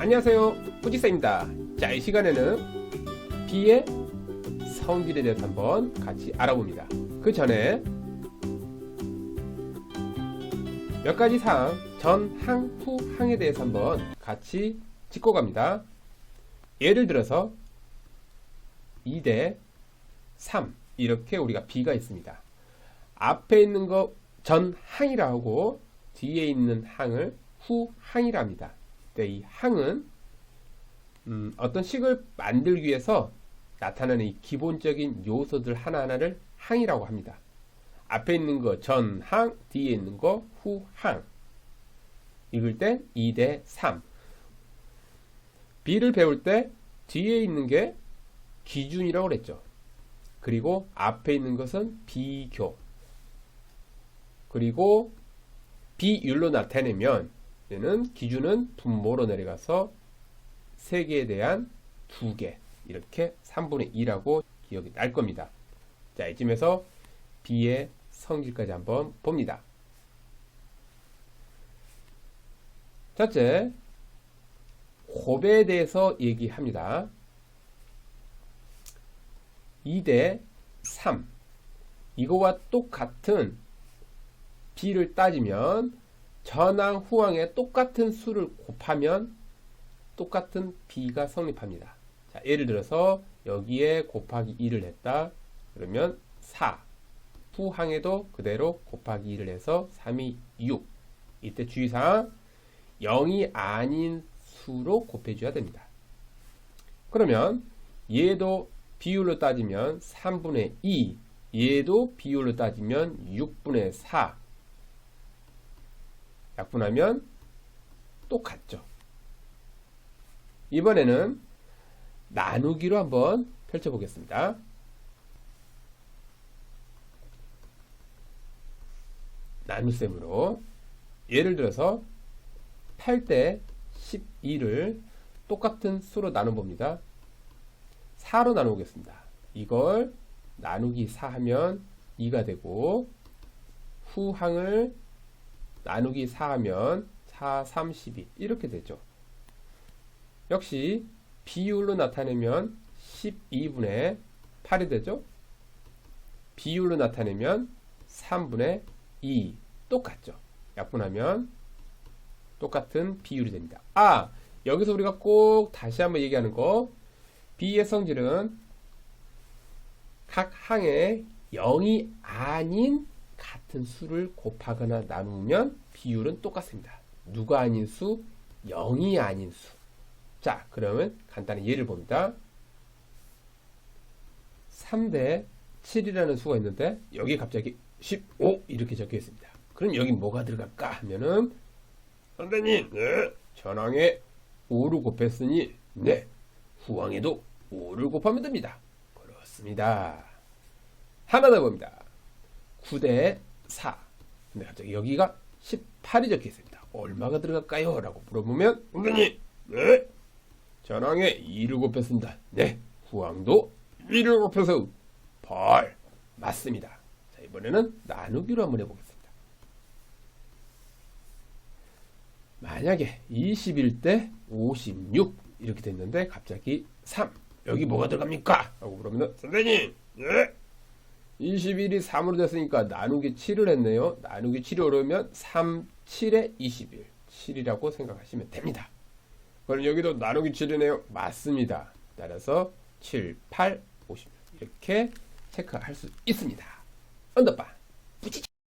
안녕하세요. 후지쌤입니다. 자 이 시간에는 B의 성질에 대해서 한번 같이 알아봅니다. 그 전에 몇 가지 사항 전 항 후 항에 대해서 한번 같이 짚고 갑니다. 예를 들어서 2대 3 이렇게 우리가 B가 있습니다. 앞에 있는 거 전항이라 하고 뒤에 있는 항을 후항이라 합니다. 네, 이 항은 음, 어떤 식을 만들기 위해서 나타나는 이 기본적인 요소들 하나하나를 항이라고 합니다. 앞에 있는 거 전항, 뒤에 있는 거 후항. 읽을 때 2대 3. B를 배울 때 뒤에 있는 게 기준이라고 그랬죠. 그리고 앞에 있는 것은 비교. 그리고 비율로 나타내면 얘는 기준은 분모로 내려가서 3개에 대한 2개 이렇게 3분의 2라고 기억이 날 겁니다. 자 이쯤에서 B의 성질까지 한번 봅니다. 첫째, 곱에 대해서 얘기합니다. 2대 3 이거와 똑같은 B를 따지면 전항, 후항에 똑같은 수를 곱하면 똑같은 B가 성립합니다. 자, 예를 들어서 여기에 곱하기 2를 했다. 그러면 4. 후항에도 그대로 곱하기 2를 해서 3이 6. 이때 주의사항 0이 아닌 수로 곱해줘야 됩니다. 그러면 얘도 비율로 따지면 3분의 2, 얘도 비율로 따지면 6분의 4. 약분하면 똑같죠. 이번에는 나누기로 한번 펼쳐보겠습니다. 나눗셈으로 예를 들어서 8대 12를 똑같은 수로 나눠봅니다. 4로 나누겠습니다. 이걸 나누기 4 하면 2가 되고 후항을 나누기 4 하면 4, 32 이렇게 되죠. 역시 비율로 나타내면 12분의 8이 되죠. 비율로 나타내면 3분의 2 똑같죠. 약분하면 똑같은 비율이 됩니다. 아 여기서 우리가 꼭 다시 한번 얘기하는 거 B의 성질은 각 항에 0이 아닌 같은 수를 곱하거나 나누면 비율은 똑같습니다. 누가 아닌 수? 0이 아닌 수. 자, 그러면 간단히 예를 봅니다. 3대 7이라는 수가 있는데 여기 갑자기 15 이렇게 적혀 있습니다. 그럼 여기 뭐가 들어갈까 하면은 선생님, 네. 전항에 5를 곱했으니 네. 후항에도 5를 곱하면 됩니다. 그렇습니다. 하나 더 봅니다. 9대 4. 근데 갑자기 여기가 18이 적혀 있습니다. 얼마가 들어갈까요? 라고 물어보면 선생님, 네. 전항에 2를 곱했습니다. 네. 후항도 1을 곱해서 8. 맞습니다. 자, 이번에는 나누기로 한번 해보겠습니다. 만약에 21대 56 이렇게 됐는데 갑자기 3 여기 뭐가 들어갑니까? 라고 물으면 선생님 예? 21이 3으로 됐으니까 나누기 7을 했네요. 나누기 7이 어려우면 3, 7에 21 7이라고 생각하시면 됩니다. 그럼 여기도 나누기 7이네요. 맞습니다. 따라서 7, 8, 50 이렇게 체크할 수 있습니다. 언더바